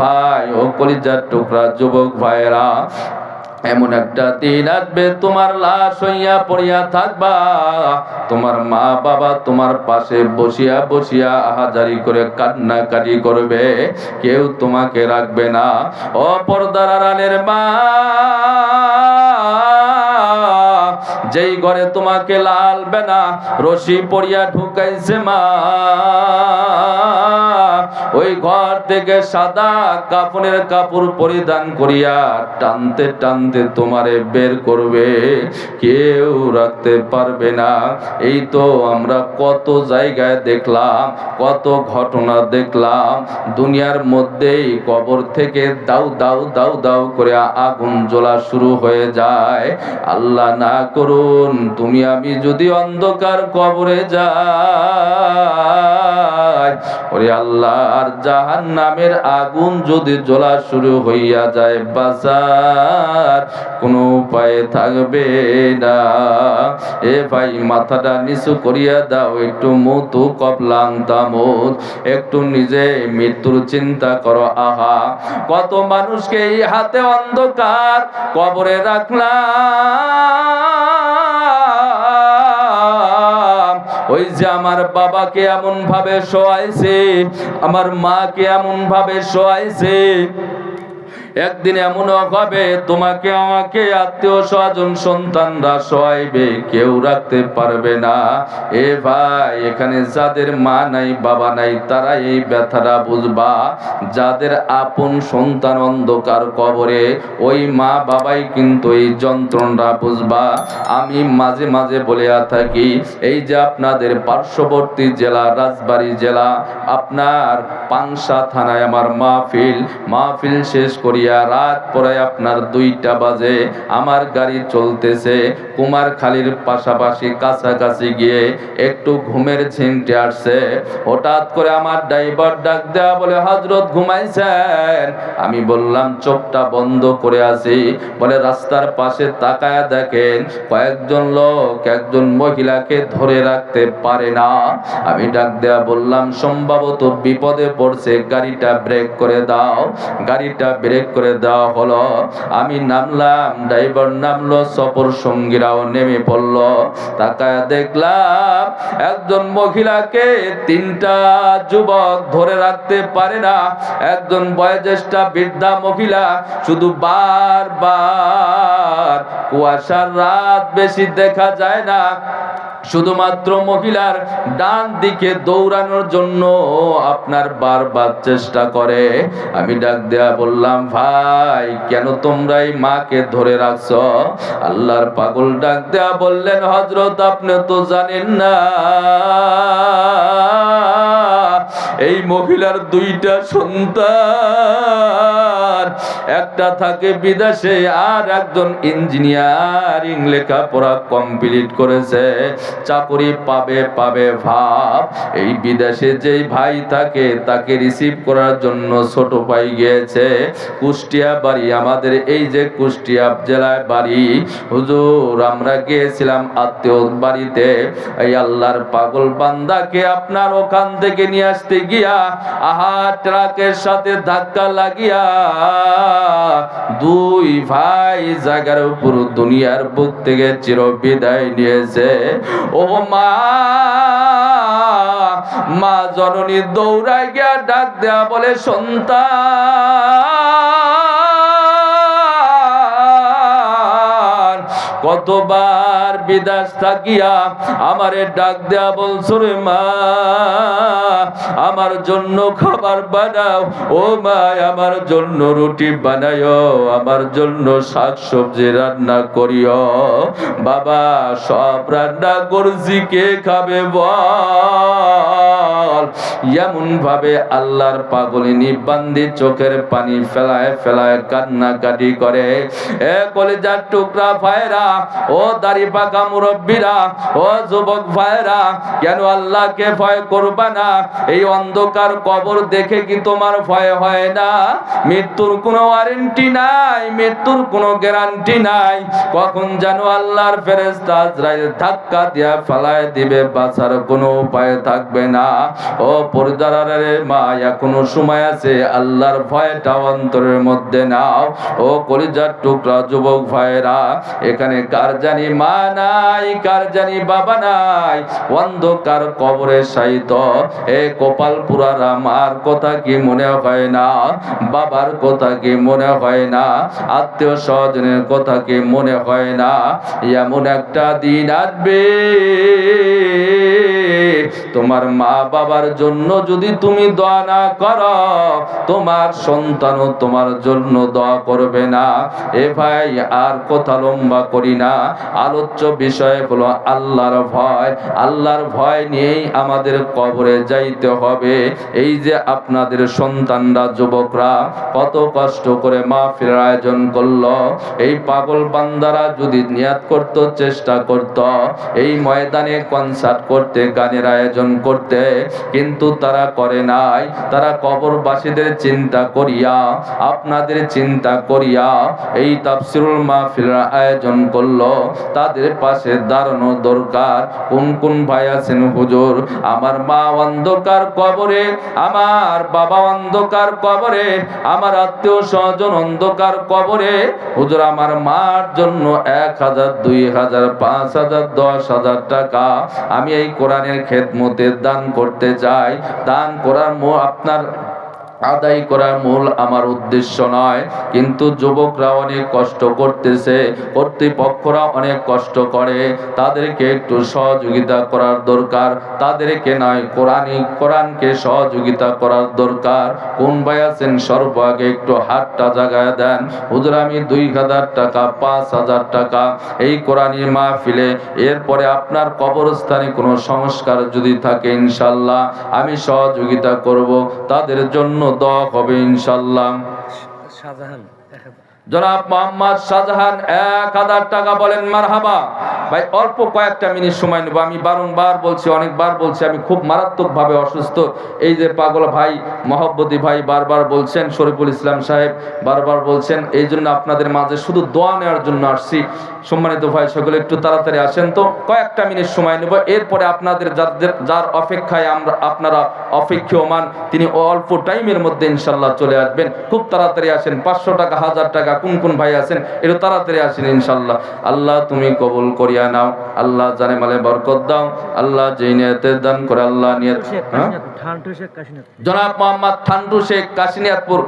ভাই, ও কলিজার টুকরা যুবক ভাইরা এমন একটা দিন আসবে তোমার লাশ হইয়া পড়িয়া থাকবা। তোমার মা বাবা তোমার পাশে বসিয়া বসিয়া আহাজারি করে কান্নাকাটি করবে, কেউ তোমাকে রাখবে না। ও পর্দার আড়ালের মা, যেই ঘরে তোমাকে লালবে না রশি পড়িয়া ঢুকাইছে মা ওই ঘর থেকে সাদা কাপড়ের কাপড় পরিধান করিয়া টানতে টানতে তোমারে বের করবে। কেউ রাখতে পারবে না। এই তো আমরা কত জায়গায় দেখলাম, কত ঘটনা দেখলাম। দুনিয়ার মধ্যেই কবর থেকে দাউ দাউ দাউ দাউ করে আগুন জ্বলা শুরু হয়ে যায়। আল্লাহ না করুন, তুমি আমি যদি অন্ধকার কবরে যাই, ওরে আল্লাহর জাহান নামের আগুন যদি জ্বলা শুরু হইয়া যায়, বাজার কোনো উপায় থাকবে না। এ ভাই, মাথাটা নিচু করিয়া দাও, একটু মুতু কপলাং তামুত একটু নিজে মৃত্যুর চিন্তা করো, আহা। কত মানুষকে এই হাতে অন্ধকার কবরে রাখলাম। ওই যে আমার বাবাকে এমন ভাবে শোয়াইছে আমার মাকে এমন ভাবে শোয়াইছে একদিন এমন হবে তোমাকে আমাকে আত্মীয় স্বজন সন্তানরা সহাইবে কেউ রাখতে পারবে না। এ ভাই, এখানে যাদের মা নাই, বাবা নাই, তারা এই ব্যথাটা বুঝবা। যাদের আপন সন্তান অন্ধকার কবরে, ওই মা বাবাই কিন্তু এই যন্ত্রণা বুঝবা। আমি মাঝে মাঝে বলিয়া থাকি, এই যে আপনাদের পার্শ্ববর্তী জেলা, রাজবাড়ী জেলা, আপনার পাংশা থানায় আমার মাহফিল মাহফিল শেষ করিয়া রাত পরে আপনার দুইটা বাজে। আমার গাড়ি চলতেছে। কুমারখালীর পাশাপাশি কাছাকাছি গিয়ে একটু ঘুমের ঝিমটে আসছে। হঠাৎ করে আমার ড্রাইভার ডাক দেওয়া বলে, হজরত ঘুমাইছেন? আমি বললাম, চোখটা বন্ধ করে আছি। বলে, রাস্তার পাশে তাকায়া দেখেন, কয়েকজন লোক একজন মহিলাকে ধরে রাখতে পারে না। আমি ডাক দেয়া বললাম, সম্ভবত বিপদে পড়ছে, গাড়িটা ব্রেক করে দাও। গাড়িটা ব্রেক করে দেওয়া হলো। আমি নামলাম, ড্রাইভার নামলো, সফর সঙ্গীরাও নেমে পড়ল। তাকায় দেখলাম, একজন মহিলাকে তিনটা যুবক ধরে রাখতে পারে না। একজন বয়োজ্যেষ্ঠা বৃদ্ধা মহিলা শুধু বারবার কুয়াশার রাত বেশি দেখা যায় না। শুধুমাত্র মহিলার ডান দিকে দৌড়ানোর জন্য আপনার বারবার চেষ্টা করে। আমি ডাক দেয়া বললাম, ভাই, কেন তোমরা এই মাকে ধরে রাখছ? আল্লাহর পাগল ডাক দেয়া বললেন হজরত আপনি তো জানেন না। এই মহিলার দুইটা সন্তান। একটা থাকে বিদেশে আর একজন ইঞ্জিনিয়ারিং লেখাপড়া কমপ্লিট করেছে, চাকরি পাবে পাবে ভাব। এই বিদেশে যেই ভাই থাকে, তাকে রিসিভ করার জন্য ছোট ভাই গিয়েছে। কুষ্টিয়া বাড়ি, আমাদের এই যে কুষ্টিয়া জেলায় বাড়ি, হুজুর, আমরা গিয়েছিলাম আত্মীয় বাড়িতে। এই আল্লাহর পাগল বান্দাকে আপনার ওখান থেকে নিয়ে আসতে গিয়া আহা, ট্রাকের সাথে ধাক্কা লাগিয়া দুই ভাই জাগার উপর দুনিয়ার বুক থেকে চির বিদায় নিয়েছে। ও মা মা জননী দৌড়াই গিয়া ডাক দেয়া বলে, সন্তান কতবার বিদাস থাকিয়া আমারে ডাক দেয়া বলছো রে মা? আমার জন্য খাবার বানাও। ও মা, আমার জন্য রুটি বানাইও। আমার জন্য শাক সবজি রান্না করিও। বাবা, সব রান্না করছি, কে খাবে বল? এমন ভাবে আল্লাহর পাগলিনী বান্দি চোখের পানি ফেলায় ফেলায় কান্নাকাটি করে। এ কলেজার টুকরা ভাইরা ও দাড়ি পাকা মুরব্বীরা, ও যুবক ভাইরা কেন আল্লাহকে ভয় করবা না? এই অন্ধকার কবর দেখে কি তোমার ভয় হয় না? মৃত্যুর কোনো ওয়ারেন্টি নাই, মৃত্যুর কোনো গ্যারান্টি নাই। কখন যেন আল্লাহর ফেরেস্তা আজরাইল ধাক্কা দিয়া ফেলায় দিবে, বাঁচার কোনো উপায় থাকবে না। ও পরিদারের মা এখনও সময় আছে আল্লাহর ভয়টা অন্তরের মধ্যে নাও। ও কলিজার টুকরা যুবক ভাইরা এখানে কার জানি মা নাই, কার জানি বাবা নাই? অন্ধকার কবরে সাইত এ কপাল পুরারা, মার কথা কি মনে হয় না? বাবার কথা কি মনে হয় না? আত্মীয় স্বজনের কথা কি মনে হয় না? এমন একটা দিন আসবে। তোমার মা বাবার জন্য যদি তুমি দোয়া না করো, তোমার সন্তানও তোমার জন্য দোয়া করবে না। এ ভাই, আর কথা লম্বা করি না। আলোচ্য বিষয় হলো আল্লাহর ভয়। আল্লাহর ভয় নিয়েই আমাদের কবরে যাইতে হবে। এই যে আপনাদের সন্তানরা, যুবকরা, কত কষ্ট করে মা মাহফিলের আয়োজন করল। এই পাগল বান্দারা যদি নিয়াত করত চেষ্টা করত, এই ময়দানে কনসার্ট করতে গানের আয়োজন করতে, কিন্তু তারা করে নাই। তারা কবরবাসীদের চিন্তা করিয়া, আপনাদের চিন্তা করিয়া এই তাফসিরুল মাহফিলের আয়োজন করল। তাদের পাশে দাঁড়ানো দরকার। কোন কোন ভাই আছেন? হুজুর, আমার মা অন্ধকার কবরে, আমার বাবা অন্ধকার কবরে, আমার আত্মীয় স্বজন অন্ধকার কবরে। হুজুর, আমার মার জন্য এক হাজার, দুই হাজার, পাঁচ হাজার, দশ হাজার টাকা। আমি এই কোরআনের খেদমতে দান করতে চাই দান করার আপনার আদায় করার মূল আমার উদ্দেশ্য নয়। কিন্তু যুবকরা অনেক কষ্ট করতেছে কর্তৃপক্ষরা অনেক কষ্ট করে। তাদেরকে একটু সহযোগিতা করার দরকার, তাদেরকে নয়, কোরআনই, কোরআনকে সহযোগিতা করার দরকার। কোন ভাই আছেন সর্বাগে একটু হাতটা জাগায় দেন। হুজুর, আমি দুই হাজার টাকা, পাঁচ হাজার টাকা এই কোরআনী মাহফিলে। এরপরে আপনার কবরস্থানে কোনো সংস্কার যদি থাকে ইনশাল্লাহ, আমি সহযোগিতা করব। তাদের জন্য দোয়া হবে ইনশাল্লাহ শাহজাহান। জনাব মোহাম্মদ শাহজাহান এক হাজার টাকা বলেন মারহাবা ভাই, অল্প কয়েকটা মিনিট সময় নেব। আমি বারংবার বলছি, অনেকবার বলছি, আমি খুব মারাত্মকভাবে অসুস্থ। এই যে পাগল ভাই, মহব্বতী ভাই বারবার বলছেন, শরীফুল ইসলাম সাহেব বারবার বলছেন, এই জন্য আপনাদের মাঝে শুধু দোয়া নেওয়ার জন্য আসছি। সম্মানিত ভাই, সকলে একটু তাড়াতাড়ি আসেন তো। কয়েকটা মিনিট সময় নেব। এরপরে আপনাদের যাদের যার অপেক্ষায় আমরা আপনারা অপেক্ষমান তিনি অল্প টাইমের মধ্যে ইনশাল্লাহ চলে আসবেন। খুব তাড়াতাড়ি আসেন। পাঁচশো টাকা, হাজার টাকা, কোন কোন ভাই আছেন, একটু তাড়াতাড়ি আসেন ইনশাল্লাহ। আল্লাহ তুমি কবুল করিয়া নাও। আল্লাহ জানে মালে বরকত দাও। আল্লাহ যেই নিয়তে দান করে আল্লাহ নিয়ত হ্যাঁ। জনাব মোহাম্মদ ঠান্ডু শেখ কাশিনিয়াতপুর